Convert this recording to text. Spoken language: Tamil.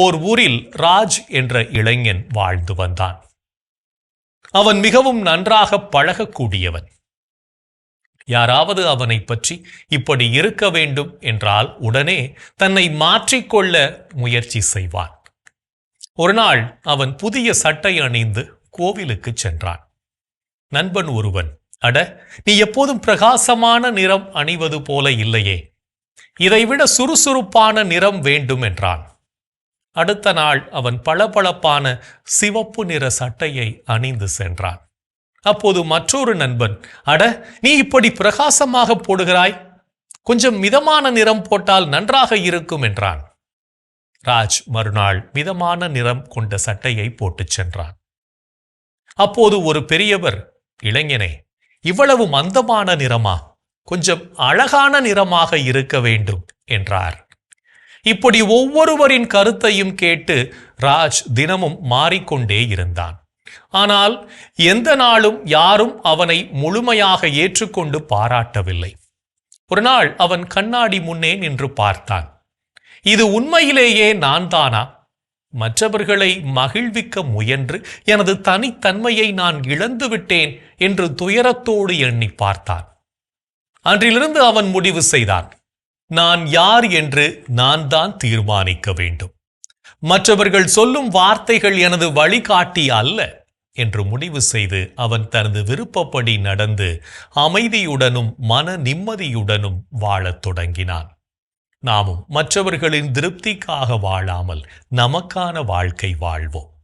ஓர் ஊரில் ராஜ் என்ற இளைஞன் வாழ்ந்து வந்தான். அவன் மிகவும் நன்றாக பழகக்கூடியவன். யாராவது அவனை பற்றி இப்படி இருக்க வேண்டும் என்றால் உடனே தன்னை மாற்றிக்கொள்ள முயற்சி செய்வான். ஒரு நாள் அவன் புதிய சட்டை அணிந்து கோவிலுக்கு சென்றான். நண்பன் ஒருவன் அட நீ எப்போதும் பிரகாசமான நிறம் அணிவது போல இல்லையே. இதைவிட சுறுசுறுப்பான நிறம் வேண்டும் என்றான். அடுத்த நாள் அவன் பளபளப்பான சிவப்பு நிற சட்டையை அணிந்து சென்றான். அப்போது மற்றொரு நண்பன் அட நீ இப்படி பிரகாசமாக போடுகிறாய்? கொஞ்சம் மிதமான நிறம் போட்டால் நன்றாக இருக்கும் என்றான். ராஜ் மறுநாள் மிதமான நிறம் கொண்ட சட்டையை போட்டுச் சென்றான். அப்போது ஒரு பெரியவர் இளைஞனே இவ்வளவு மந்தமான நிறமா? கொஞ்சம் அழகான நிறமாக இருக்க வேண்டும் என்றார். இப்படி ஒவ்வொருவரின் கருத்தையும் கேட்டு ராஜ் தினமும் மாறிக்கொண்டே இருந்தான். ஆனால் எந்த நாளும் யாரும் அவனை முழுமையாக ஏற்றுக்கொண்டு பாராட்டவில்லை. ஒரு நாள் அவன் கண்ணாடி முன்னே நின்று பார்த்தான். இது உண்மையிலேயே நான் தானா? மற்றவர்களை மகிழ்விக்க முயன்று எனது தனித்தன்மையை நான் இழந்து விட்டேன் என்று துயரத்தோடு எண்ணி பார்த்தான். அன்றிலிருந்து அவன் முடிவு செய்தான். நான் யார் என்று நான் தான் தீர்மானிக்க வேண்டும். மற்றவர்கள் சொல்லும் வார்த்தைகள் எனது வழிகாட்டி அல்ல என்று முடிவு செய்து அவன் தனது விருப்பப்படி நடந்து அமைதியுடனும் மன நிம்மதியுடனும் வாழத் தொடங்கினான். நாமும் மற்றவர்களின் திருப்திக்காக வாழாமல் நமக்கான வாழ்க்கை வாழ்வோம்.